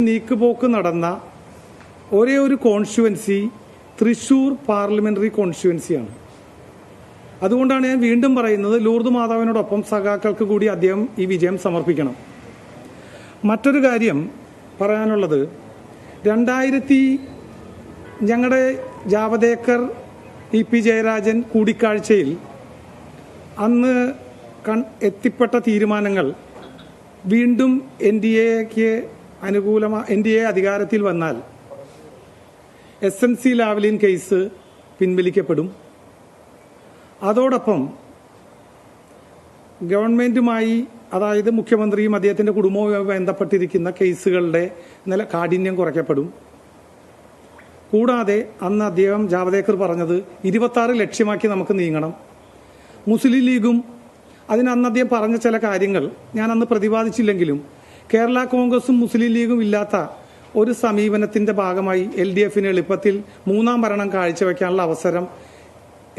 നീക്കുപോക്ക് നടന്ന ഒരേ ഒരു കോൺസ്റ്റുവൻസി തൃശൂർ പാർലമെന്ററി കോൺസ്റ്റുവൻസിയാണ് അതുകൊണ്ടാണ് ഞാൻ വീണ്ടും പറയുന്നത് ലൂർദ് മാതാവിനോടൊപ്പം സഖാക്കൾക്ക് കൂടി അദ്ദേഹം ഈ വിജയം സമർപ്പിക്കണം. മറ്റൊരു കാര്യം പറയാനുള്ളത് രണ്ടായിരത്തി ഞങ്ങളുടെ ജാവദേക്കർ ഇ പി ജയരാജൻ കൂടിക്കാഴ്ചയിൽ അന്ന് കൺ എത്തിപ്പെട്ട തീരുമാനങ്ങൾ വീണ്ടും എൻ ഡി എക്ക് അനുകൂലമാ എൻ ഡി എ അധികാരത്തിൽ വന്നാൽ S N C Lavalin case പിൻവലിക്കപ്പെടും. അതോടൊപ്പം ഗവൺമെന്റുമായി അതായത് മുഖ്യമന്ത്രിയും അദ്ദേഹത്തിന്റെ കുടുംബവുമായി ബന്ധപ്പെട്ടിരിക്കുന്ന കേസുകളുടെ നില കാഠിന്യം കുറയ്ക്കപ്പെടും. കൂടാതെ അന്ന് അദ്ദേഹം ജാവദേക്കർ പറഞ്ഞത് ഇരുപത്തി ലക്ഷ്യമാക്കി നമുക്ക് നീങ്ങണം. മുസ്ലിം ലീഗും അതിന് അന്ന് അദ്ദേഹം പറഞ്ഞ ചില കാര്യങ്ങൾ ഞാൻ അന്ന് പ്രതിപാദിച്ചില്ലെങ്കിലും കേരള കോൺഗ്രസും മുസ്ലിം ലീഗും ഇല്ലാത്ത ഒരു സമീപനത്തിന്റെ ഭാഗമായി എൽ ഡി എഫിന് എളുപ്പത്തിൽ മൂന്നാം ഭരണം കാഴ്ചവെക്കാനുള്ള അവസരം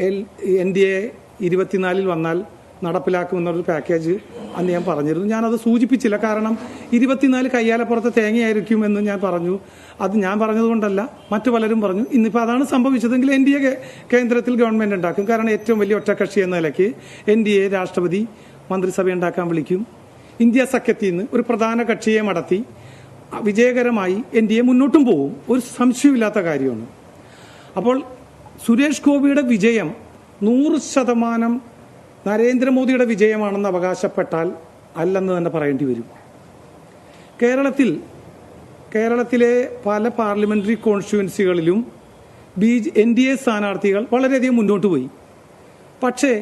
എൽ എൻ ഡി എ ഇരുപത്തിനാലിൽ വന്നാൽ നടപ്പിലാക്കുമെന്നൊരു പാക്കേജ് അന്ന് ഞാൻ പറഞ്ഞിരുന്നു. ഞാനത് സൂചിപ്പിച്ചില്ല. കാരണം ഇരുപത്തിനാല് കയ്യാലപ്പുറത്തെ തേങ്ങയായിരിക്കും എന്ന് ഞാൻ പറഞ്ഞു. അത് ഞാൻ പറഞ്ഞതുകൊണ്ടല്ല. മറ്റു പലരും പറഞ്ഞു. ഇന്നിപ്പോൾ അതാണ് സംഭവിച്ചതെങ്കിൽ എൻ ഡി എ കേന്ദ്രത്തിൽ ഗവൺമെന്റ് ഉണ്ടാക്കും. കാരണം ഏറ്റവും വലിയ ഒറ്റക്കക്ഷി എന്ന നിലയ്ക്ക് എൻ ഡി എ രാഷ്ട്രപതി മന്ത്രിസഭ ഉണ്ടാക്കാൻ വിളിക്കും. ഇന്ത്യ സഖ്യത്തിൽ നിന്ന് ഒരു പ്രധാന കക്ഷിയെ മടത്തി വിജയകരമായി എൻ ഡി എ മുന്നോട്ടും പോകും ഒരു സംശയമില്ലാത്ത കാര്യമാണ്. അപ്പോൾ സുരേഷ് ഗോപിയുടെ വിജയം നൂറ് ശതമാനം നരേന്ദ്രമോദിയുടെ വിജയമാണെന്ന് അവകാശപ്പെട്ടാൽ അല്ലെന്ന് തന്നെ പറയേണ്ടി വരും. കേരളത്തിൽ കേരളത്തിലെ പല പാർലമെന്ററി കോൺസ്റ്റിറ്റ്യുവൻസികളിലും ബി എൻ ഡി എ സ്ഥാനാർത്ഥികൾ വളരെയധികം മുന്നോട്ട് പോയി. പക്ഷേ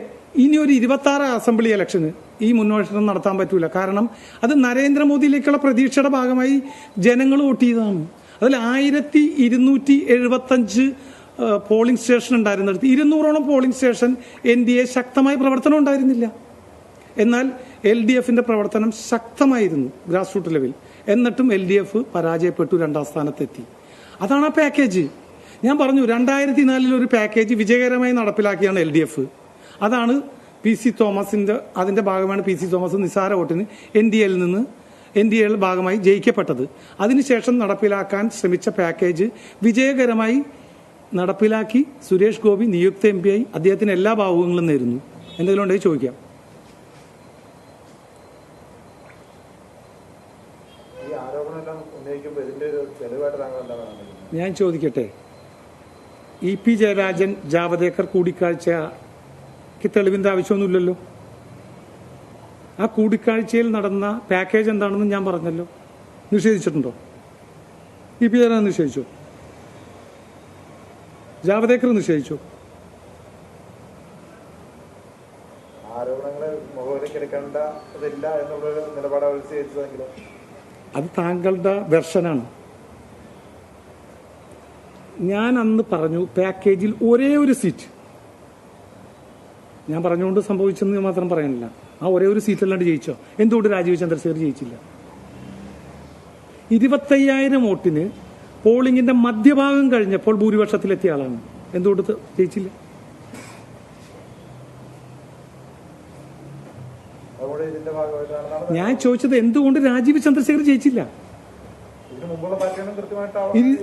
ഇനി ഒരു ഇരുപത്തി ആറ് അസംബ്ലി ഇലക്ഷന് ഈ മുന്നോഷണം നടത്താൻ പറ്റൂല. കാരണം അത് നരേന്ദ്രമോദിയിലേക്കുള്ള പ്രതീക്ഷയുടെ ഭാഗമായി ജനങ്ങൾ വോട്ട് ചെയ്തതാണ്. അതിൽ ആയിരത്തി ഇരുന്നൂറ്റി എഴുപത്തഞ്ച് പോളിംഗ് സ്റ്റേഷൻ ഉണ്ടായിരുന്നിടത്ത് ഇരുന്നൂറോളം polling station N D A ശക്തമായ പ്രവർത്തനം ഉണ്ടായിരുന്നില്ല. എന്നാൽ എൽ ഡി എഫിന്റെ പ്രവർത്തനം ശക്തമായിരുന്നു ഗ്രാസ് റൂട്ട് ലെവൽ. എന്നിട്ടും എൽ ഡി എഫ് പരാജയപ്പെട്ടു രണ്ടാം സ്ഥാനത്തെത്തി. അതാണ് ആ പാക്കേജ്. ഞാൻ പറഞ്ഞു രണ്ടായിരത്തി നാലിൽ ഒരു പാക്കേജ് വിജയകരമായി നടപ്പിലാക്കിയാണ് എൽ ഡി എഫ്. അതാണ് പി സി തോമസിന്റെ അതിന്റെ ഭാഗമാണ് പി സി തോമസ് നിസാര വോട്ടിന് എൻ ഡി എയിൽ നിന്ന് എൻ ഡി എയിൽ ഭാഗമായി ജയിക്കപ്പെട്ടത്. അതിനുശേഷം നടപ്പിലാക്കാൻ ശ്രമിച്ച പാക്കേജ് വിജയകരമായി നടപ്പിലാക്കി സുരേഷ് ഗോപി നിയുക്ത എം പി ആയി അദ്ദേഹത്തിന് എല്ലാ ഭാവുകങ്ങളും നേരുന്നു. എന്തെങ്കിലും ഉണ്ടെങ്കിൽ ചോദിക്കാം. ഞാൻ ചോദിക്കട്ടെ. ഇ പി ജയരാജൻ ജാവദേക്കർ കൂടിക്കാഴ്ചയ്ക്ക് തെളിവിന്റെ ആവശ്യമൊന്നുമില്ലല്ലോ. ആ കൂടിക്കാഴ്ചയിൽ നടന്ന പാക്കേജ് എന്താണെന്ന് ഞാൻ പറഞ്ഞല്ലോ. നിഷേധിച്ചിട്ടുണ്ടോ? ഇ പി ജയരാജൻ നിഷേധിച്ചോ? ജാവദേക്കർ നിഷേധിച്ചോ? അത് താങ്കളുടെ വെർഷനാണ്. ഞാൻ അന്ന് പറഞ്ഞു പാക്കേജിൽ ഒരേ ഒരു സീറ്റ് ഞാൻ പറഞ്ഞുകൊണ്ട് സംഭവിച്ചെന്ന് മാത്രം പറയുന്നില്ല ആ ഒരേ ഒരു സീറ്റ് അല്ലാണ്ട് ജയിച്ചോ? എന്തുകൊണ്ട് രാജീവ് ചന്ദ്രശേഖർ ജയിച്ചില്ല? ഇരുപത്തയ്യായിരം വോട്ടിന് പോളിംഗിന്റെ മധ്യഭാഗം കഴിഞ്ഞപ്പോൾ ഭൂരിപക്ഷത്തിലെത്തിയ ആളാണ്. എന്തുകൊണ്ട് ജയിച്ചില്ല? ഞാൻ ചോദിച്ചത് എന്തുകൊണ്ട് രാജീവ് ചന്ദ്രശേഖർ ജയിച്ചില്ല?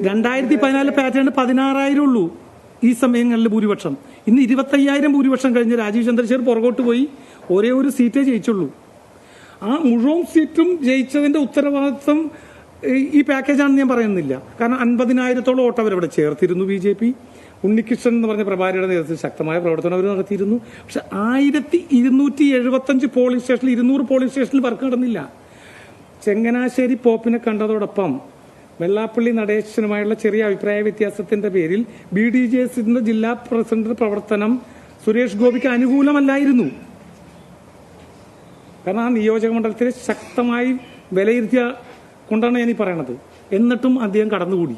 രണ്ടായിരത്തി പതിനാല് പാറ്റേൺ പതിനാറായിരം ഉള്ളൂ. ഈ സമയങ്ങളിൽ ഭൂരിപക്ഷം. ഇന്ന് ഇരുപത്തയ്യായിരം ഭൂരിപക്ഷം കഴിഞ്ഞ് രാജീവ് ചന്ദ്രശേഖർ പുറകോട്ട് പോയി ഒരേ ഒരു സീറ്റേ ജയിച്ചുള്ളൂ. ആ മുഴുവൻ സീറ്റും ജയിച്ചതിന്റെ ഉത്തരവാദിത്വം ഈ- പാക്കേജാണെന്ന് ഞാൻ പറയുന്നില്ല. കാരണം അൻപതിനായിരത്തോളം വോട്ട് അവരവിടെ ചേർത്തിരുന്നു ബി ജെ പി. ഉണ്ണികൃഷ്ണൻ എന്ന് പറഞ്ഞ പ്രഭാരിയുടെ നേതൃത്വത്തിൽ ശക്തമായ പ്രവർത്തനം അവർ നടത്തിയിരുന്നു. പക്ഷെ ആയിരത്തി ഇരുന്നൂറ്റി എഴുപത്തഞ്ച് പോളിംഗ് സ്റ്റേഷനിൽ ഇരുന്നൂറ് പോളിംഗ് സ്റ്റേഷനിൽ വർക്ക് നടന്നില്ല. ചെങ്ങനാശ്ശേരി പോപ്പിനെ കണ്ടതോടൊപ്പം വെള്ളാപ്പള്ളി നടേശനുമായുള്ള ചെറിയ അഭിപ്രായ വ്യത്യാസത്തിന്റെ പേരിൽ ബി ഡി ജെ എസിന്റെ ജില്ലാ പ്രസിഡന്റ് പ്രവർത്തനം സുരേഷ് ഗോപിക്ക് അനുകൂലമല്ലായിരുന്നു. കാരണം ആ നിയോജക മണ്ഡലത്തിലെ ശക്തമായി വിലയിരുത്തിയ കൊണ്ടാണ് ഞാൻ ഈ പറയണത്. എന്നിട്ടും അദ്ദേഹം കടന്നുകൂടി.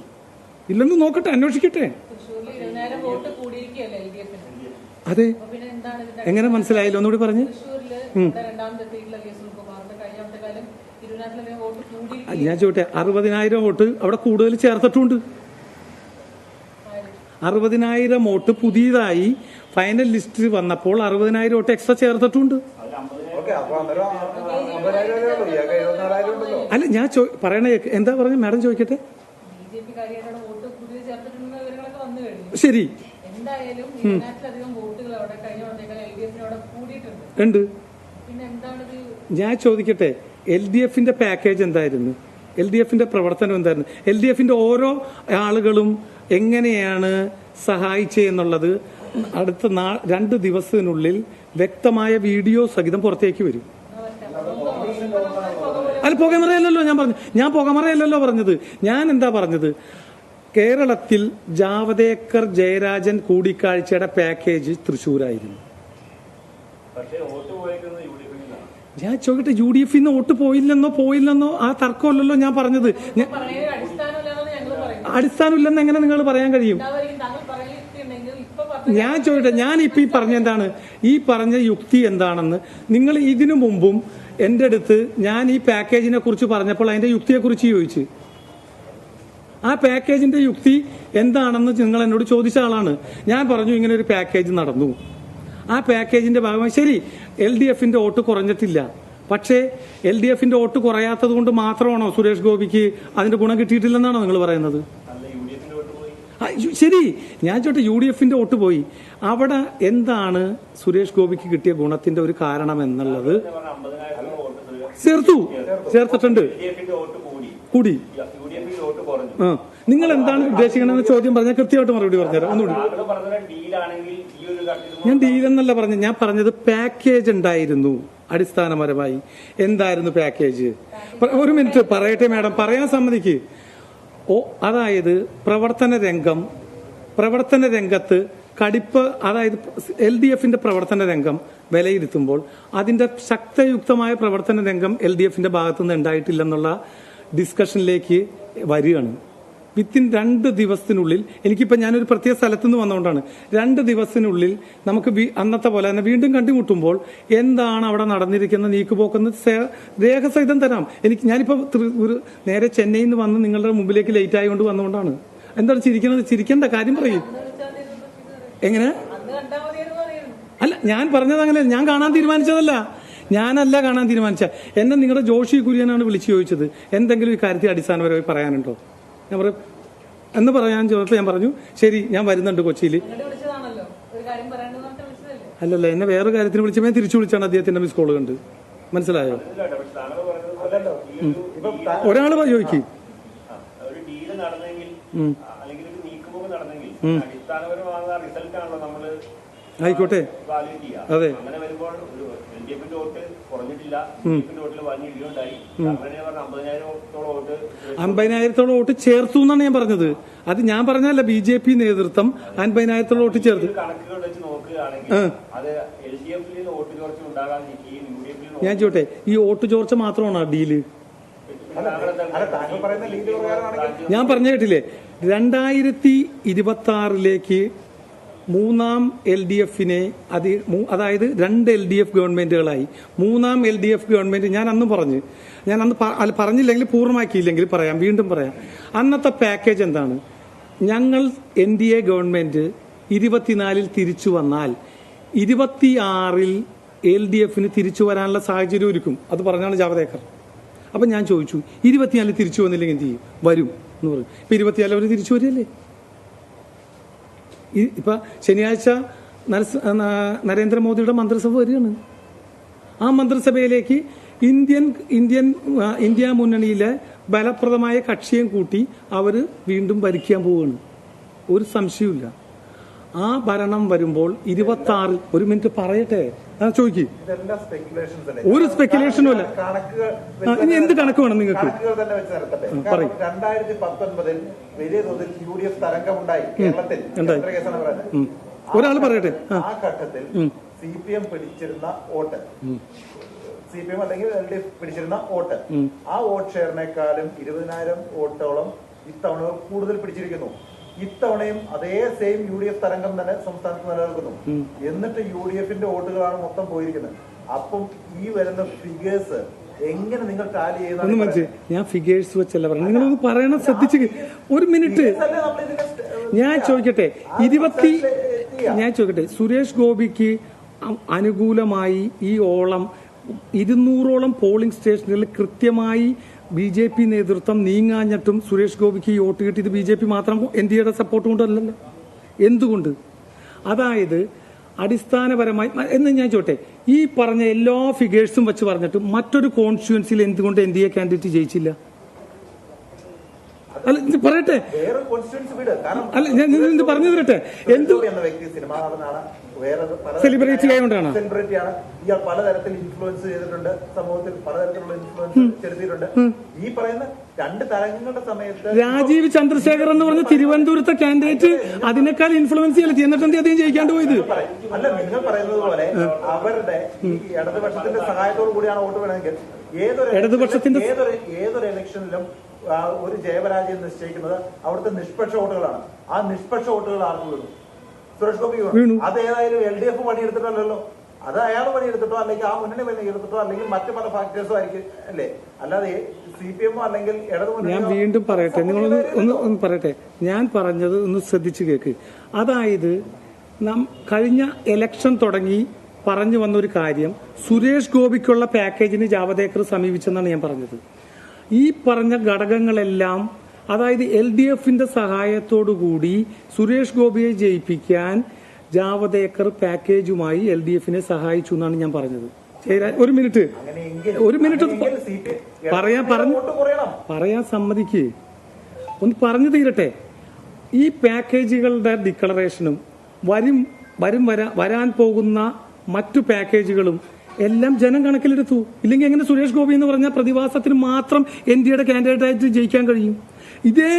ഇല്ലെന്ന് നോക്കട്ടെ അന്വേഷിക്കട്ടെ. അതെ. എങ്ങനെ മനസ്സിലായില്ല? ഒന്നുകൂടി പറഞ്ഞ് തൃശ്ശൂരിൽ ഇവിടെ രണ്ടാമത്തെ എത്തിയിട്ടുള്ള കെ സുനിൽകുമാറിന്റെ കഴിഞ്ഞ കാലം ഇരുപതിനായിരത്തിലധികം വോട്ട് കൂടി അത് ഞാൻ ചോട്ടെ അറുപതിനായിരം വോട്ട് അവിടെ കൂടുതൽ ചേർത്തിട്ടുണ്ട്. അറുപതിനായിരം വോട്ട് പുതിയതായി ഫൈനൽ ലിസ്റ്റ് വന്നപ്പോൾ അറുപതിനായിരം വോട്ട് എക്സ്ട്രാ ചേർത്തിട്ടുണ്ട്. അല്ല ഞാൻ പറയണ എന്താ പറഞ്ഞ? മാഡം ചോദിക്കട്ടെ. ശരി. ഉണ്ട്. ഞാൻ ചോദിക്കട്ടെ എൽ ഡി എഫിന്റെ പാക്കേജ് എന്തായിരുന്നു? എൽ ഡി എഫിന്റെ പ്രവർത്തനം എന്തായിരുന്നു? എൽ ഡി എഫിന്റെ ഓരോ ആളുകളും എങ്ങനെയാണ് സഹായിച്ചെന്നുള്ളത് അടുത്ത നാ- രണ്ട് ദിവസത്തിനുള്ളിൽ വ്യക്തമായ വീഡിയോ സഹിതം പുറത്തേക്ക് വരും. അല്ല പുകമറയല്ലല്ലോ ഞാൻ പറഞ്ഞു ഞാൻ പുകമറയല്ലല്ലോ പറഞ്ഞത്. ഞാൻ എന്താ പറഞ്ഞത്? കേരളത്തിൽ ജാവദേക്കർ ജയരാജൻ കൂടിക്കാഴ്ചയുടെ പാക്കേജ് തൃശ്ശൂരായിരുന്നു. പക്ഷേ വോട്ട് പോയേക്കുന്നത് യു ഡി എഫിൽ നിന്നാണ് ഞാൻ ചോദിക്കട്ടെ യു ഡി എഫിന്ന് വോട്ട് പോയില്ലെന്നോ പോയില്ലെന്നോ ആ തർക്കമല്ലല്ലോ ഞാൻ പറഞ്ഞത്. അടിസ്ഥാനമില്ലെന്ന് എങ്ങനെ നിങ്ങൾ പറയാൻ കഴിയും? ഞാൻ ചോദിക്കട്ടെ ഞാൻ ഇപ്പൊ ഈ പറഞ്ഞ എന്താണ്? ഈ പറഞ്ഞ യുക്തി എന്താണെന്ന് നിങ്ങൾ ഇതിനു മുമ്പും എന്റെ അടുത്ത് ഞാൻ ഈ പാക്കേജിനെ കുറിച്ച് പറഞ്ഞപ്പോൾ അതിന്റെ യുക്തിയെ കുറിച്ച് ചോദിച്ചു. ആ പാക്കേജിന്റെ യുക്തി എന്താണെന്ന് നിങ്ങൾ എന്നോട് ചോദിച്ച ആളാണ്. ഞാൻ പറഞ്ഞു ഇങ്ങനെ ഒരു പാക്കേജ് നടന്നു. ആ പാക്കേജിന്റെ ഭാഗമായി. ശരി എൽ ഡി എഫിന്റെ വോട്ട് കുറഞ്ഞിട്ടില്ല. പക്ഷേ എൽ ഡി എഫിന്റെ വോട്ട് കുറയാത്തത് കൊണ്ട് മാത്രമാണോ സുരേഷ് ഗോപിക്ക് അതിന്റെ ഗുണം കിട്ടിയിട്ടില്ലെന്നാണോ നിങ്ങൾ പറയുന്നത്? ശരി ഞാൻ ചോട്ടെ യു ഡി എഫിന്റെ വോട്ട് പോയി. അവിടെ എന്താണ് സുരേഷ് ഗോപിക്ക് കിട്ടിയ ഗുണത്തിന്റെ ഒരു കാരണം എന്നുള്ളത്? ചേർത്തു ചേർത്തിട്ടുണ്ട്. കൂടി. നിങ്ങൾ എന്താണ് ഉദ്ദേശിക്കണമെന്ന് ചോദ്യം പറഞ്ഞാൽ കൃത്യമായിട്ട് മറുപടി പറഞ്ഞുതരാം. ഒന്നുകൂടി. ഞാൻ ഡീൽ പറഞ്ഞു ഞാൻ പറഞ്ഞത് പാക്കേജ് ഉണ്ടായിരുന്നു അടിസ്ഥാനപരമായി. എന്തായിരുന്നു പാക്കേജ് ഒരു മിനിറ്റ് പറയട്ടെ മാഡം പറയാൻ സമ്മതിക്ക്. ഓ അതായത് പ്രവർത്തന രംഗം പ്രവർത്തന രംഗത്ത് കടിപ്പ് അതായത് എൽ ഡി എഫിന്റെ പ്രവർത്തന രംഗം വിലയിരുത്തുമ്പോൾ അതിന്റെ ശക്തയുക്തമായ പ്രവർത്തന രംഗം എൽ ഡി എഫിന്റെ ഭാഗത്തുനിന്ന് ഉണ്ടായിട്ടില്ലെന്നുള്ള ഡിസ്കഷനിലേക്ക് വരികയാണ്. വിത്തിൻ രണ്ട് ദിവസത്തിനുള്ളിൽ എനിക്കിപ്പോൾ ഞാനൊരു പ്രത്യേക സ്ഥലത്ത് നിന്ന് വന്നുകൊണ്ടാണ് രണ്ട് ദിവസത്തിനുള്ളിൽ നമുക്ക് അന്നത്തെ പോലെ തന്നെ വീണ്ടും കണ്ടുമുട്ടുമ്പോൾ എന്താണ് അവിടെ നടന്നിരിക്കുന്ന നീക്കുപോക്കുന്ന രേഖസഹിതം തരാം. എനിക്ക് ഞാനിപ്പോൾ നേരെ ചെന്നൈയിൽ നിന്ന് വന്ന് നിങ്ങളുടെ മുമ്പിലേക്ക് ലേറ്റ് ആയതുകൊണ്ട് വന്നുകൊണ്ടാണ് എന്താണ് ചിരിക്കുന്നത്? ചിരിക്കേണ്ട കാര്യം പറയും. എങ്ങനെ? അല്ല ഞാൻ പറഞ്ഞത് അങ്ങനെ ഞാൻ കാണാൻ തീരുമാനിച്ചതല്ല. ഞാനല്ല കാണാൻ തീരുമാനിച്ച എന്നെ നിങ്ങളുടെ ജോഷി കുര്യനാണ് വിളിച്ചു ചോദിച്ചത്. എന്തെങ്കിലും ഈ കാര്യത്തിൽ അടിസ്ഥാനപരമായി പറയാനുണ്ടോ? ഞാൻ പറയും എന്ന് പറയാൻ ചോദിച്ചപ്പോൾ ഞാൻ പറഞ്ഞു ശരി ഞാൻ വരുന്നുണ്ട് കൊച്ചിയിൽ അല്ലല്ല എന്നെ വേറെ കാര്യത്തിന് വിളിച്ചപ്പോൾ തിരിച്ചു വിളിച്ചാണ് അദ്ദേഹത്തിന്റെ മിസ് കോൾ കണ്ട് മനസ്സിലായോ ഒരാൾ ചോദിക്ക് നടന്നെങ്കിൽ അല്ലെങ്കിൽ നടന്നെങ്കിൽ അടിസ്ഥാനപരമാകുന്ന റിസൾട്ട് ആണല്ലോ നമ്മൾ ആയിക്കോട്ടെ. അതെ. അങ്ങനെ വരുമ്പോൾ ഒരു എൽ ഡി എഫിന്റെ വോട്ട് കുറഞ്ഞിട്ടില്ല. എൽ ഡി എഫിന്റെ വോട്ടിൽ വലിയ ഇടിയുണ്ടായി അങ്ങനെ പറഞ്ഞ അമ്പതിനായിരത്തോളം വോട്ട് ചേർത്തു. എന്നാണ് ഞാൻ പറഞ്ഞത്. അത് ഞാൻ പറഞ്ഞല്ല ബി ജെ പി നേതൃത്വം അൻപതിനായിരത്തോളം വോട്ട് ചേർത്ത്. കണക്കുകൾ വെച്ച് നോക്കുകയാണെങ്കിൽ ഞാൻ ചോട്ടെ ഈ വോട്ട് ചോർച്ച മാത്രമാണ് ഡീൽ? ഞാൻ പറഞ്ഞു കേട്ടില്ലേ രണ്ടായിരത്തി ഇരുപത്തി ആറിലേക്ക് മൂന്നാം എൽ ഡി എഫിനെ അതി അതായത് രണ്ട് എൽ ഡി എഫ് ഗവൺമെന്റുകളായി. മൂന്നാം എൽ ഡി എഫ് ഗവൺമെന്റ് ഞാൻ അന്ന് പറഞ്ഞു. ഞാൻ അന്ന് പറഞ്ഞില്ലെങ്കിൽ പൂർണമാക്കിയില്ലെങ്കിൽ പറയാം. വീണ്ടും പറയാം. അന്നത്തെ പാക്കേജ് എന്താണ്? ഞങ്ങൾ എൻ ഡി എ ഗവൺമെന്റ് ഇരുപത്തിനാലിൽ തിരിച്ചു വന്നാൽ ഇരുപത്തിയാറിൽ എൽ ഡി എഫിന് തിരിച്ചു വരാനുള്ള സാഹചര്യം ഒരുക്കും. അത് പറഞ്ഞാണ് ജാവദേക്കർ. അപ്പം ഞാൻ ചോദിച്ചു ഇരുപത്തിനാലിൽ തിരിച്ചു വന്നില്ലെങ്കിൽ എന്ത് ചെയ്യും? വരും എന്ന് പറഞ്ഞു. ഇപ്പം ഇരുപത്തിനാലിൽ അവർ തിരിച്ചു വരികയല്ലേ? ഇപ്പൊ ശനിയാഴ്ച നരേന്ദ്രമോദിയുടെ മന്ത്രിസഭ വരികയാണ്. ആ മന്ത്രിസഭയിലേക്ക് ഇന്ത്യൻ ഇന്ത്യൻ ഇന്ത്യ മുന്നണിയിലെ ബലപ്രദമായ കക്ഷിയും കൂട്ടി അവർ വീണ്ടും ഭരിക്കാൻ പോവുകയാണ്. ഒരു സംശയവുമില്ല. ആ ഭരണം വരുമ്പോൾ ഇരുപത്തി ആറിൽ ഒരു മിനിറ്റ് പറയട്ടെ. ആ ചോദിക്ക്. ഒരു സ്പെക്കുലേഷനും കണക്കുകൾ ഇനി എന്ത് കണക്ക് വേണം നിങ്ങൾക്ക്? പറയും. രണ്ടായിരത്തി പത്തൊൻപതിൽ വലിയ തോതിൽ യു ഡി എഫ് തരംഗമുണ്ടായി കേരളത്തിൽ. ഒരാൾ പറയട്ടെ. ആ. ആ. ഘട്ടത്തിൽ സി പി എം പിടിച്ചിരുന്ന വോട്ട്. സി പി എം അല്ലെങ്കിൽ എൽ ഡി എഫ് പിടിച്ചിരുന്ന വോട്ട്. ആ വോട്ട് ഷെയറിനേക്കാളും ഇരുപതിനായിരം വോട്ടോളം ഇത്തവണ കൂടുതൽ പിടിച്ചിരിക്കുന്നു. ഇത്തവണയും അതേ സെയിം യു ഡി എഫ് തരംഗം തന്നെ സംസ്ഥാനത്ത് നിലനിൽക്കുന്നു. എന്നിട്ട് യു ഡി എഫിന്റെ വോട്ടുകളാണ് മൊത്തം പോയിരിക്കുന്നത്. അപ്പം ഈ വരുന്ന ഫിഗേഴ്സ് എങ്ങനെ നിങ്ങൾ ടാലി ഒന്ന് മനസ്സിലായി ഞാൻ ഫിഗേഴ്സ് വെച്ചല്ല പറഞ്ഞു നിങ്ങളൊന്ന് പറയണം ശ്രദ്ധിച്ച് ഒരു മിനിറ്റ്. ഞാൻ ചോദിക്കട്ടെ ഇരുപത്തി ഞാൻ ചോദിക്കട്ടെ സുരേഷ് ഗോപിക്ക് അനുകൂലമായി ഈ ഓളം ഇരുന്നൂറോളം പോളിംഗ് സ്റ്റേഷനുകളിൽ കൃത്യമായി ബി ജെ പി നേതൃത്വം നീങ്ങാഞ്ഞിട്ടും സുരേഷ് ഗോപിക്ക് ഈ വോട്ട് കിട്ടിയത് ബി ജെ പി മാത്രം എൻ ഡി എയുടെ സപ്പോർട്ട് കൊണ്ടല്ലല്ലോ എന്തുകൊണ്ട്? അതായത് അടിസ്ഥാനപരമായി എന്ന് ഞാൻ ചോട്ടെ ഈ പറഞ്ഞ എല്ലാ ഫിഗേഴ്സും വെച്ച് പറഞ്ഞിട്ട് മറ്റൊരു കോൺസ്റ്റിറ്റ്യുവൻസിയിൽ എന്തുകൊണ്ട് എൻ ഡി എ കാൻഡിഡേറ്റ് ജയിച്ചില്ല? അല്ല ഇത് പറയട്ടെ. അല്ല ഞാൻ പറഞ്ഞു തരട്ടെ എന്ത് വേറെ Celebrity ആയതുകൊണ്ടാണോ? സെലിബ്രിറ്റിയാണ് ഇയാൾ പലതരത്തിൽ ഇൻഫ്ലുവൻസ് ചെയ്തിട്ടുണ്ട്. സമൂഹത്തിൽ പലതരത്തിലുള്ള ഇൻഫ്ലുവൻസ് ചെലുത്തിയിട്ടുണ്ട്. ഈ പറയുന്ന രണ്ട് തരംഗങ്ങളുടെ സമയത്ത് രാജീവ് ചന്ദ്രശേഖർ എന്ന് പറഞ്ഞ തിരുവനന്തപുരത്തെ കാൻഡിഡേറ്റ് അതിനേക്കാൾ ഇൻഫ്ലുവൻസ് ചെലുത്തി എന്നിട്ട് എന്ത് അദ്ദേഹം ജയിക്കാണ്ട് പോയത്. അല്ല നിങ്ങൾ പറയുന്നത് പോലെ അവരുടെ ഇടതുപക്ഷത്തിന്റെ സഹായത്തോടു കൂടിയാണ് വോട്ട് വേണമെങ്കിൽ ഏതൊരു ഇടതുപക്ഷത്തിന്റെ- ഏതൊരു ഏതൊരു ഇലക്ഷനിലും ഒരു ജയപരാജയം നിശ്ചയിക്കുന്നത് അവിടുത്തെ നിഷ്പക്ഷ വോട്ടുകളാണ്. ആ നിഷ്പക്ഷ വോട്ടുകൾ ആർക്ക് സുരേഷ് ഗോപി വീണു. അത് ഏതായാലും എൽ ഡി എഫ് പണിയെടുത്തിട്ടല്ലോ അത് അയാൾ പണിയെടുത്തിട്ടോ അല്ലെങ്കിൽ ആ മുന്നണി പണിയെടുത്തിട്ടോ അല്ലെങ്കിൽ മറ്റു പല ഫാക്ടേഴ്സും ആയിരിക്കും അല്ലേ? അല്ലാതെ സി പി എമ്മോ അല്ലെങ്കിൽ ഇടതു ഞാൻ വീണ്ടും പറയട്ടെ. നിങ്ങൾ ഒന്ന് ഒന്ന് പറയട്ടെ. ഞാൻ പറഞ്ഞത് ഒന്ന് ശ്രദ്ധിച്ചു കേൾക്ക് അതായത് നാം കഴിഞ്ഞ എലക്ഷൻ തുടങ്ങി പറഞ്ഞു വന്ന ഒരു കാര്യം സുരേഷ് ഗോപിക്കുള്ള പാക്കേജിന് ജാവദേക്കർ സമീപിച്ചെന്നാണ് ഞാൻ പറഞ്ഞത്. ഈ പറഞ്ഞ ഘടകങ്ങളെല്ലാം അതായത് എൽ ഡി എഫിന്റെ സഹായത്തോടുകൂടി സുരേഷ് ഗോപിയെ ജയിപ്പിക്കാൻ ജാവദേക്കർ പാക്കേജുമായി എൽ ഡി എഫിനെ സഹായിച്ചു എന്നാണ് ഞാൻ പറഞ്ഞത്. ഒരു മിനിറ്റ്. ഒരു മിനിറ്റ് പറയാൻ പറഞ്ഞു പറയാൻ സമ്മതിക്ക്. ഒന്ന് പറഞ്ഞു തീരട്ടെ. ഈ പാക്കേജുകളുടെ ഡിക്ലറേഷനും വരും വരും വരാ വരാൻ പോകുന്ന മറ്റു പാക്കേജുകളും എല്ലാം ജനം കണക്കിലെടുത്തു. ഇല്ലെങ്കിൽ എങ്ങനെ സുരേഷ് ഗോപി എന്ന് പറഞ്ഞ പ്രതിഭാസത്തിന് മാത്രം എൻ ഡി എയുടെ കാൻഡിഡേറ്റായിട്ട് ജയിക്കാൻ കഴിയും? ഇതേ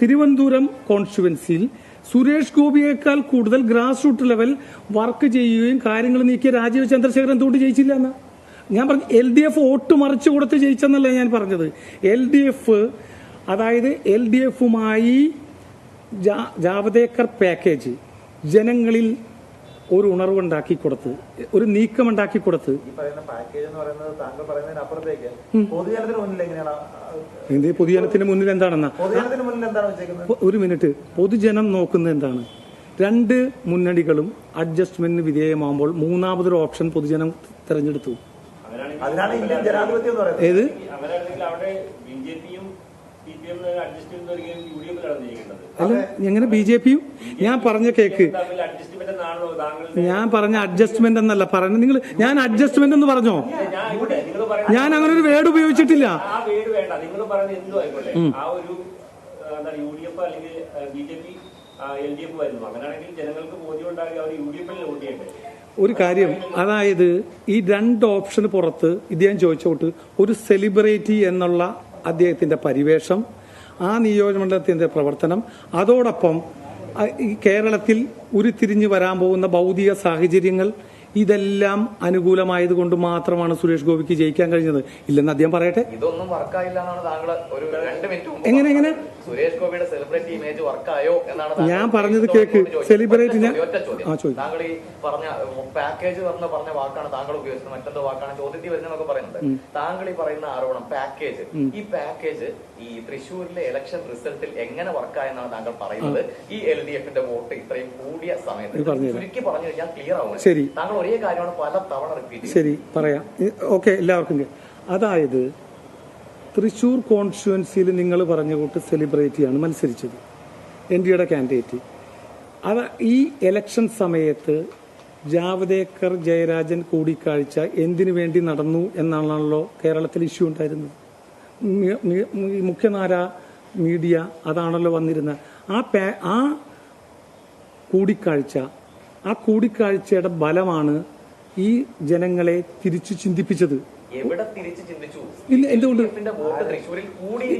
തിരുവനന്തപുരം കോൺസ്റ്റുവൻസിയിൽ സുരേഷ് ഗോപിയേക്കാൾ കൂടുതൽ ഗ്രാസ് റൂട്ട് ലെവൽ വർക്ക് ചെയ്യുകയും കാര്യങ്ങൾ നീക്കിയ രാജീവ് ചന്ദ്രശേഖരൻ എന്തുകൊണ്ട് ജയിച്ചില്ല എന്ന്? ഞാൻ പറഞ്ഞു എൽ ഡി എഫ് വോട്ട് മറിച്ചു കൊടുത്ത് ജയിച്ചെന്നല്ല ഞാൻ പറഞ്ഞത്. എൽ ഡി എഫ് അതായത് എൽ ഡി എഫുമായി ജാവദേക്കർ പാക്കേജ് ജനങ്ങളിൽ ഒരു ഉണർവുണ്ടാക്കി കൊടുത്ത് ഒരു നീക്കം ഉണ്ടാക്കി കൊടുത്ത്. ഈ പറയുന്ന പാക്കേജ് എന്ന് പറയുന്നത് താങ്കൾ പറയുന്നതിന് അപ്പുറത്തേക്ക്. പൊതുജനത്തിന് മുന്നിൽ എങ്ങനെയാണ് ആ, എന്ത് പൊതുജനത്തിന് മുന്നിൽ എന്താണെന്നാ? ഒരു മിനിറ്റ്. പൊതുജനം നോക്കുന്നത് എന്താണ്? രണ്ട് മുന്നണികളും അഡ്ജസ്റ്റ്മെന്റിന് വിധേയമാകുമ്പോൾ മൂന്നാമതൊരു ഓപ്ഷൻ പൊതുജനം തെരഞ്ഞെടുത്തു. ഏത്? അല്ല എങ്ങനെ ബി ജെ പിയും? ഞാൻ പറഞ്ഞ കേക്ക്. ഞാൻ പറഞ്ഞ അഡ്ജസ്റ്റ്മെന്റ് എന്നല്ല പറഞ്ഞു നിങ്ങൾ ഞാൻ അഡ്ജസ്റ്റ്മെന്റ് എന്ന് പറഞ്ഞോ? ഞാൻ അങ്ങനെ ഒരു വേർഡ് ഉപയോഗിച്ചിട്ടില്ല. ഒരു കാര്യം അതായത് ഈ രണ്ട് ഓപ്ഷന് പുറത്ത് ഇദ്ദേഹം ചോദിച്ചോട്ട് ഒരു സെലിബ്രിറ്റി എന്നുള്ള അദ്ദേഹത്തിന്റെ പരിവേഷം ആ നിയോജകമണ്ഡലത്തിന്റെ പ്രവർത്തനം. അതോടൊപ്പം ഈ കേരളത്തിൽ ഉരുത്തിരിഞ്ഞു വരാൻ പോകുന്ന ഭൗതിക സാഹചര്യങ്ങൾ ഇതെല്ലാം അനുകൂലമായതുകൊണ്ട് മാത്രമാണ് സുരേഷ് ഗോപിക്ക് ജയിക്കാൻ കഴിഞ്ഞത്. ഇല്ലെന്ന് അദ്ദേഹം പറയട്ടെ. ഇതൊന്നും വർക്കായില്ല എങ്ങനെ, എങ്ങനെ? സുരേഷ് ഗോപിയുടെ സെലിബ്രിറ്റി ഇമേജ് വർക്കായോ എന്നാണ് ഞാൻ പറഞ്ഞത് കേക്ക്. സെലിബ്രേറ്റ് ഞാൻ-. താങ്കൾ ഈ പറഞ്ഞ പാക്കേജ് വന്ന പറഞ്ഞ വാക്കാണ് താങ്കൾ ഉപയോഗിച്ചത്. മറ്റെന്തോ വാക്കാണ് ചോദ്യത്തിൽ വരുന്നതൊക്കെ പറയുന്നത് താങ്കൾ ഈ പറയുന്ന ആരോപണം പാക്കേജ് ഈ പാക്കേജ് ഈ തൃശ്ശൂരിലെ ഇലക്ഷൻ റിസൾട്ടിൽ എങ്ങനെ വർക്കായെന്നാണ് താങ്കൾ പറയുന്നത്. ഈ എൽ ഡി എഫിന്റെ വോട്ട് ഇത്രയും കൂടിയ സമയത്ത് ചുരുക്കി പറഞ്ഞു കഴിഞ്ഞാൽ ക്ലിയർ ആവും ശരി. താങ്കൾ ഒരേ കാര്യമാണ് പല തവണ റിപ്പീറ്റ് ശരി പറയാം. ഓക്കെ എല്ലാവർക്കും അതായത് തൃശൂർ കോൺസ്റ്റുവൻസിയിൽ നിങ്ങൾ പറഞ്ഞ കൂട്ട് സെലിബ്രേറ്റിയാണ് മത്സരിച്ചത്. എൻ ഡി എയുടെ കാൻഡിഡേറ്റ് അത് ഈ എലക്ഷൻ സമയത്ത് ജാവദേക്കർ ജയരാജൻ കൂടിക്കാഴ്ച എന്തിനു വേണ്ടി നടന്നു എന്നാണല്ലോ കേരളത്തിൽ ഇഷ്യൂ ഉണ്ടായിരുന്നത്. മി- മി- ഈ മുഖ്യധാര മീഡിയ അതാണല്ലോ വന്നിരുന്നത്. ആ പേ ആ കൂടിക്കാഴ്ച ആ കൂടിക്കാഴ്ചയുടെ ബലമാണ് ഈ ജനങ്ങളെ തിരിച്ചു ചിന്തിപ്പിച്ചത്. ഇല്ല, എന്തുകൊണ്ട്?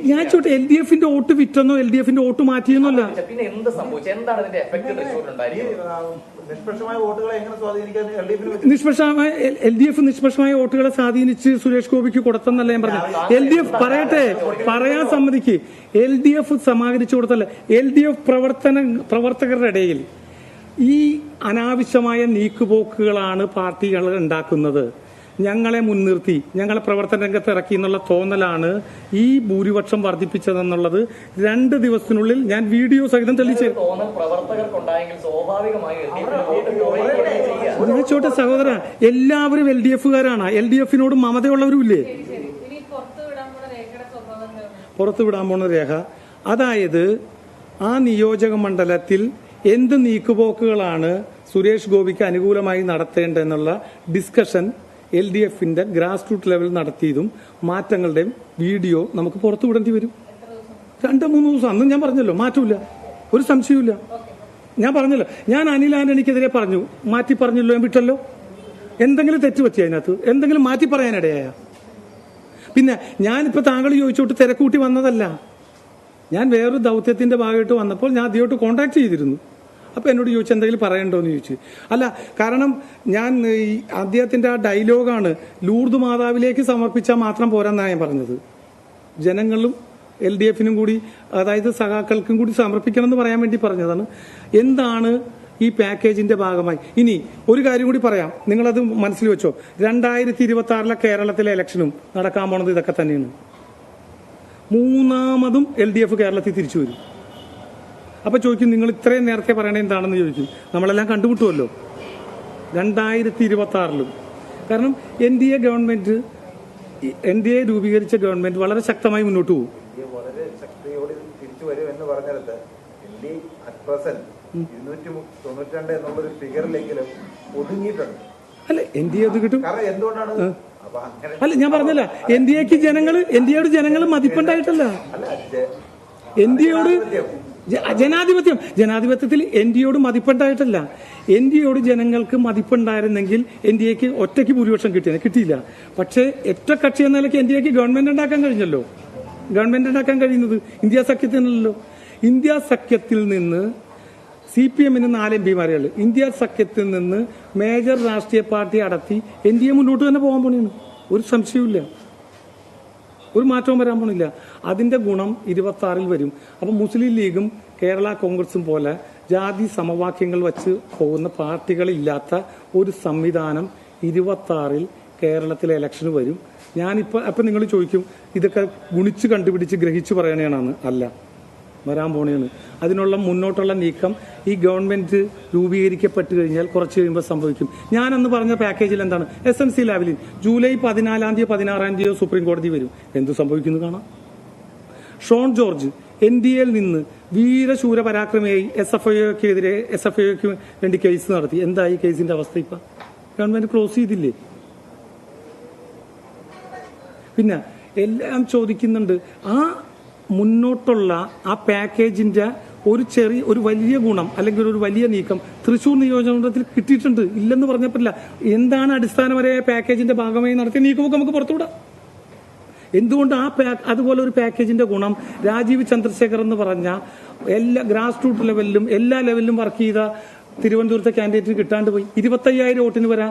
ഞാൻ ചോട്ടെ എൽ ഡി എഫിന്റെ വോട്ട് വിറ്റെന്നോ എൽ ഡി എഫിന്റെ വോട്ട് മാറ്റിയെന്നല്ല പിന്നെ എന്ത് സംഭവിച്ചു എന്താണ് അതിന്റെ എഫക്ട് നിഷ്പക്ഷമായ എൽ ഡി എഫ് നിഷ്പക്ഷമായ വോട്ടുകളെ സ്വാധീനിച്ച് സുരേഷ് ഗോപിക്ക് കൊടുത്തെന്നല്ല ഞാൻ പറഞ്ഞത് എൽ ഡി എഫ് പറയട്ടെ പറയാൻ സമ്മതിക്ക് എൽ ഡി എഫ് സമാഹരിച്ചു കൊടുത്തല്ല എൽ ഡി എഫ് പ്രവർത്തന പ്രവർത്തകരുടെ ഇടയിൽ ഈ അനാവശ്യമായ നീക്കുപോക്കുകളാണ് പാർട്ടികൾ ഉണ്ടാക്കുന്നത് ഞങ്ങളെ മുൻനിർത്തി ഞങ്ങളെ പ്രവർത്തന രംഗത്ത് ഇറക്കി എന്നുള്ള തോന്നലാണ് ഈ ഭൂരിപക്ഷം വർദ്ധിപ്പിച്ചതെന്നുള്ളത്. രണ്ട് ദിവസത്തിനുള്ളിൽ ഞാൻ വീഡിയോ സഹിതം തെളിയിച്ചു. ചോട്ടെ സഹോദര എല്ലാവരും എൽ ഡി എഫുകാരാണ് എൽ ഡി എഫിനോട് മമതയുള്ളവരും ഇല്ലേ ശരി ശരി. ഇനി പുറത്തു വിടാൻ പോണ രേഖയുടെ സ്വഭാവം പുറത്തു വിടാൻ പോണ രേഖ. അതായത് ആ നിയോജക മണ്ഡലത്തിൽ എന്ത് നീക്കുപോക്കുകളാണ് സുരേഷ് ഗോപിക്ക് അനുകൂലമായി നടത്തേണ്ടതെന്നുള്ള ഡിസ്കഷൻ എൽ ഡി എഫിന്റെ ഗ്രാസ് റൂട്ട് ലെവൽ നടത്തിയതും മാറ്റങ്ങളുടെയും വീഡിയോ നമുക്ക് പുറത്തു വിടേണ്ടി വരും. രണ്ടോ മൂന്ന് ദിവസം. അന്നും ഞാൻ പറഞ്ഞല്ലോ മാറ്റൂല. ഒരു സംശയവുമില്ല. ഞാൻ പറഞ്ഞല്ലോ ഞാൻ അനിൽ ആന്റണിക്കെതിരെ പറഞ്ഞു മാറ്റി പറഞ്ഞല്ലോ ഞാൻ വിട്ടല്ലോ. എന്തെങ്കിലും തെറ്റ് പറ്റി അതിനകത്ത്? എന്തെങ്കിലും മാറ്റി പറയാനിടയായ? പിന്നെ ഞാനിപ്പോ താങ്കൾ ചോദിച്ചോട്ട് തിരക്കൂട്ടി വന്നതല്ല. ഞാൻ വേറൊരു ദൗത്യത്തിന്റെ ഭാഗമായിട്ട് വന്നപ്പോൾ ഞാൻ അതിയോട്ട് കോണ്ടാക്ട് ചെയ്തിരുന്നു. അപ്പൊ എന്നോട് ചോദിച്ചു എന്തെങ്കിലും പറയണ്ടോ എന്ന് ചോദിച്ചു. അല്ല കാരണം ഞാൻ ഈ അദ്ദേഹത്തിന്റെ ആ ഡയലോഗാണ് ലൂർദ് മാതാവിലേക്ക് സമർപ്പിച്ചാൽ മാത്രം പോരാന്നാണ് ഞാൻ പറഞ്ഞത്. ജനങ്ങളും എൽ ഡി എഫിനും കൂടി അതായത് സഖാക്കൾക്കും കൂടി സമർപ്പിക്കണം എന്ന് പറയാൻ വേണ്ടി പറഞ്ഞതാണ്. എന്താണ് ഈ പാക്കേജിന്റെ ഭാഗമായി? ഇനി ഒരു കാര്യം കൂടി പറയാം. നിങ്ങളത് മനസ്സിൽ വെച്ചോ. രണ്ടായിരത്തി ഇരുപത്തി ആറിലെ കേരളത്തിലെ ഇലക്ഷനും നടക്കാൻ പോണത് ഇതൊക്കെ തന്നെയാണ്. മൂന്നാമതും എൽ ഡി എഫ് കേരളത്തിൽ തിരിച്ചു വരും. അപ്പൊ ചോദിക്കും നിങ്ങൾ ഇത്രയും നേരത്തെ പറയണേ എന്താണെന്ന് ചോദിക്കും നമ്മളെല്ലാം കണ്ടുമുട്ടുമല്ലോ രണ്ടായിരത്തി ഇരുപത്തി ആറിലും കാരണം N D A government N D A രൂപീകരിച്ച ഗവൺമെന്റ് വളരെ ശക്തമായി മുന്നോട്ട് പോകും വളരെ ശക്തിയോടെ തിരിച്ചു വരും എന്ന് പറഞ്ഞിടത്ത് ഇന്ത്യ അറ്റ് പ്രസന്റ് ഇരുന്നൂറ്റി തൊണ്ണൂറ്റി എന്നുള്ളൊരു ഫിഗറിലെങ്കിലും ഒതുങ്ങിയിട്ടുണ്ട് അല്ല എൻ ഡി എ അത് കിട്ടും എന്തുകൊണ്ടാണ് അല്ല ഞാൻ പറഞ്ഞല്ല എൻ ഡി എക്ക് ജനങ്ങൾ എൻ ഡി എയുടെ ജനങ്ങൾ മതിപ്പുണ്ടായിട്ടല്ല എൻ ഡി എയോട് ജനാധിപത്യം. ജനാധിപത്യത്തിൽ എൻ ഡി എയോട് മതിപ്പുണ്ടായിട്ടല്ല. എൻ ഡി എയോട് ജനങ്ങൾക്ക് മതിപ്പുണ്ടായിരുന്നെങ്കിൽ എൻ ഡി എക്ക് ഒറ്റയ്ക്ക് ഭൂരിപക്ഷം കിട്ടിയത് കിട്ടിയില്ല. പക്ഷേ ഒറ്റ കക്ഷി എന്ന നിലയ്ക്ക് എൻ ഡി എക്ക് ഗവൺമെന്റ് ഉണ്ടാക്കാൻ കഴിഞ്ഞല്ലോ. ഗവൺമെന്റ് ഉണ്ടാക്കാൻ കഴിയുന്നത് ഇന്ത്യ സഖ്യത്തിനല്ലോ ഇന്ത്യ സഖ്യത്തിൽ നിന്ന് സി പി എമ്മിന് നാല് എം പിമാരെയുള്ളു ഇന്ത്യ സഖ്യത്തിൽ നിന്ന് മേജർ രാഷ്ട്രീയ പാർട്ടി അടത്തി എൻ ഡി എ മുന്നോട്ട് തന്നെ പോകാൻ പോണിയാണ് ഒരു സംശയവുമില്ല. ഒരു മാറ്റവും വരാൻ പോണില്ല. അതിന്റെ ഗുണം ഇരുപത്തി ആറിൽ വരും. അപ്പൊ മുസ്ലിം ലീഗും കേരള കോൺഗ്രസും പോലെ ജാതി സമവാക്യങ്ങൾ വച്ച് പോകുന്ന പാർട്ടികളില്ലാത്ത ഒരു സംവിധാനം ഇരുപത്തി ആറിൽ കേരളത്തിലെ ഇലക്ഷന് വരും. ഞാനിപ്പോ അപ്പൊ നിങ്ങൾ ചോദിക്കും ഇതൊക്കെ ഗുണിച്ച് കണ്ടുപിടിച്ച് ഗ്രഹിച്ചു പറയണേണെന്ന് അല്ല. വരാൻ പോണേണ് അതിനുള്ള മുന്നോട്ടുള്ള നീക്കം ഈ ഗവൺമെന്റ് രൂപീകരിക്കപ്പെട്ടു കഴിഞ്ഞാൽ കുറച്ച് കഴിയുമ്പോൾ സംഭവിക്കും. ഞാനന്ന് പറഞ്ഞ പാക്കേജിൽ എന്താണ്? S N C Lavalin July പതിനാലാം തീയതി പതിനാറാം തീയതിയോ സുപ്രീം കോടതി വരും. എന്ത് സംഭവിക്കുന്നു കാണാം. ഷോൺ ജോർജ് എൻ ഡി എയിൽ നിന്ന് വീരശൂര പരാക്രമിയായി എസ് എഫ് ഐക്കെതിരെ എസ് എഫ് ഐക്ക് വേണ്ടി കേസ് നടത്തി. എന്തായി കേസിന്റെ അവസ്ഥ ഇപ്പൊ? ഗവൺമെന്റ് ക്ലോസ് ചെയ്തില്ലേ? പിന്നെ എല്ലാം ചോദിക്കുന്നുണ്ട്. ആ മുന്നോട്ടുള്ള ആ പാക്കേജിന്റെ ഒരു ചെറിയ ഒരു വലിയ ഗുണം അല്ലെങ്കിൽ ഒരു വലിയ നീക്കം തൃശൂർ നിയോജകമണ്ഡലത്തിൽ കിട്ടിയിട്ടുണ്ട്. ഇല്ലെന്ന് പറഞ്ഞപ്പോഴില്ല എന്താണ് അടിസ്ഥാനപരമായ പാക്കേജിന്റെ ഭാഗമായി നടത്തിയ നീക്കമൊക്കെ നമുക്ക് പുറത്തുവിടാം. എന്തുകൊണ്ട് ആ അതുപോലെ ഒരു പാക്കേജിന്റെ ഗുണം? രാജീവ് ചന്ദ്രശേഖർ എന്ന് പറഞ്ഞ എല്ലാ ഗ്രാസ് റൂട്ട് ലെവലിലും എല്ലാ ലെവലിലും വർക്ക് ചെയ്ത തിരുവനന്തപുരത്തെ കാൻഡിഡേറ്റിന് കിട്ടാണ്ട് പോയി. ഇരുപത്തയ്യായിരം വോട്ടിന് വരെ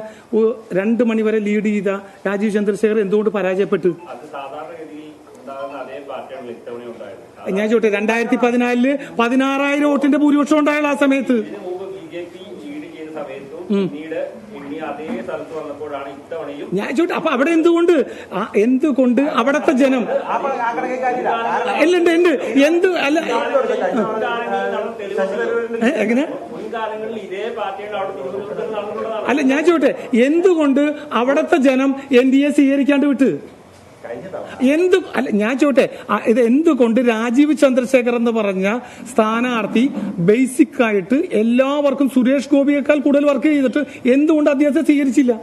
രണ്ട് മണി വരെ ലീഡ് ചെയ്ത രാജീവ് ചന്ദ്രശേഖർ എന്തുകൊണ്ട് പരാജയപ്പെട്ടു? ഞാൻ ചോട്ടെ രണ്ടായിരത്തി പതിനാലിൽ പതിനാറായിരം വോട്ടിന്റെ ഭൂരിപക്ഷം ഉണ്ടായുള്ള ആ സമയത്ത്. പിന്നീട് ഞാൻ ചോട്ടെ അപ്പൊ അവിടെ എന്തുകൊണ്ട്? എന്തുകൊണ്ട് അവിടത്തെ ജനം? അപ്പൊ എന്ത് ഉണ്ട് എന്ത് അല്ല എങ്ങനെ? അല്ല ഞാൻ ചോട്ടെ എന്തുകൊണ്ട് അവിടത്തെ ജനം എൻ ഡി എ സ്വീകരിക്കാണ്ട് വിട്ട്? എന്ത് അല്ല ഞാൻ ചോട്ടെ ഇത് എന്തുകൊണ്ട് രാജീവ് ചന്ദ്രശേഖർ എന്ന് പറഞ്ഞ സ്ഥാനാർത്ഥി ബേസിക് ആയിട്ട് എല്ലാവർക്കും സുരേഷ് ഗോപിയേക്കാൾ കൂടുതൽ വർക്ക് ചെയ്തിട്ട് എന്തുകൊണ്ട് അദ്ദേഹത്തെ സ്വീകരിച്ചില്ല.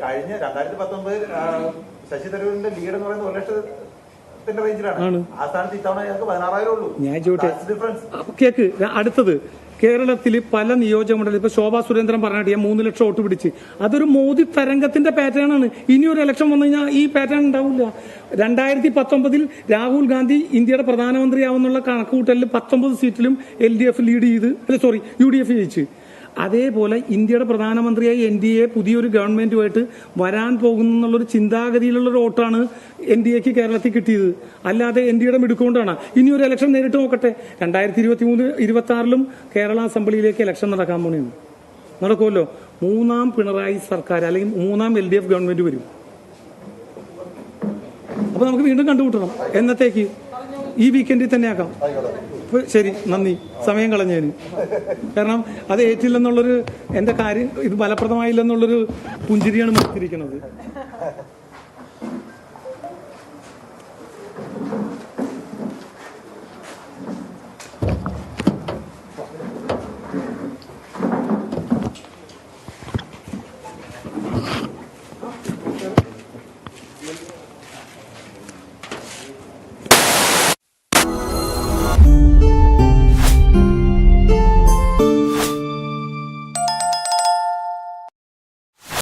കഴിഞ്ഞ രണ്ടായിരത്തി പത്തൊമ്പതിൽ ശശി തരൂരിന്റെ ലീഡ് എന്ന് പറയുന്നത് ഒരു ലക്ഷത്തിന്റെ റേഞ്ചിലാണ് ആ സ്ഥാനത്ത് ഇത്തവണ ഞങ്ങൾക്ക് പതിനാറായിരം ഉള്ളൂ. ഞാൻ ചോട്ടെ ഡിഫറൻസ് കേക്ക് അടുത്തത്. കേരളത്തിൽ പല നിയോജക നിയോജകമണ്ഡലം ഇപ്പൊ ശോഭാ സുരേന്ദ്രൻ പറഞ്ഞിട്ട് ഞാൻ മൂന്ന് ലക്ഷം വോട്ട് പിടിച്ച്. അതൊരു മോദി തരംഗത്തിന്റെ പാറ്റേൺ ആണ്. ഇനി ഒരു ഇലക്ഷൻ വന്നു കഴിഞ്ഞാൽ ഈ പാറ്റേൺ ഉണ്ടാവില്ല. രണ്ടായിരത്തി പത്തൊമ്പതിൽ രാഹുൽ ഗാന്ധി ഇന്ത്യയുടെ പ്രധാനമന്ത്രിയാവുന്നുള്ള കണക്കുകൂട്ടലിൽ പത്തൊമ്പത് സീറ്റിലും എൽ ഡി എഫ് ലീഡ് ചെയ്ത് അല്ല സോറി യു ഡി എഫ് ജയിച്ച്. അതേപോലെ ഇന്ത്യയുടെ പ്രധാനമന്ത്രിയായി എൻ ഡി എ പുതിയൊരു ഗവൺമെന്റുമായിട്ട് വരാൻ പോകുന്നു എന്നുള്ളൊരു ചിന്താഗതിയിലുള്ള വോട്ടാണ് എൻ ഡി എക്ക് കേരളത്തിൽ കിട്ടിയത്. അല്ലാതെ എൻ ഡി എയുടെ മിടുക്കൊണ്ടാണ് ഇനി ഒരു ഇലക്ഷൻ നേരിട്ട് നോക്കട്ടെ. രണ്ടായിരത്തി ഇരുപത്തി മൂന്ന് ഇരുപത്തി ആറിലും കേരള അസംബ്ലിയിലേക്ക് ഇലക്ഷൻ നടക്കാൻ പോണിയാണ് നടക്കുമല്ലോ മൂന്നാം പിണറായി സർക്കാർ അല്ലെങ്കിൽ മൂന്നാം എൽ ഡി എഫ് ഗവൺമെന്റ് വരും. അപ്പൊ നമുക്ക് വീണ്ടും കണ്ടുമുട്ടണം. എന്നത്തേക്ക്? ഈ വീക്കെൻഡിൽ തന്നെ ആക്കാം ശരി നന്ദി. സമയം കളഞ്ഞതിന് കാരണം അത് ഏറ്റില്ലെന്നുള്ളൊരു എന്റെ കാര്യം ഇത് ഫലപ്രദമായില്ലെന്നുള്ളൊരു പുഞ്ചിരിയാണ് മുഖത്തിരിക്കുന്നത്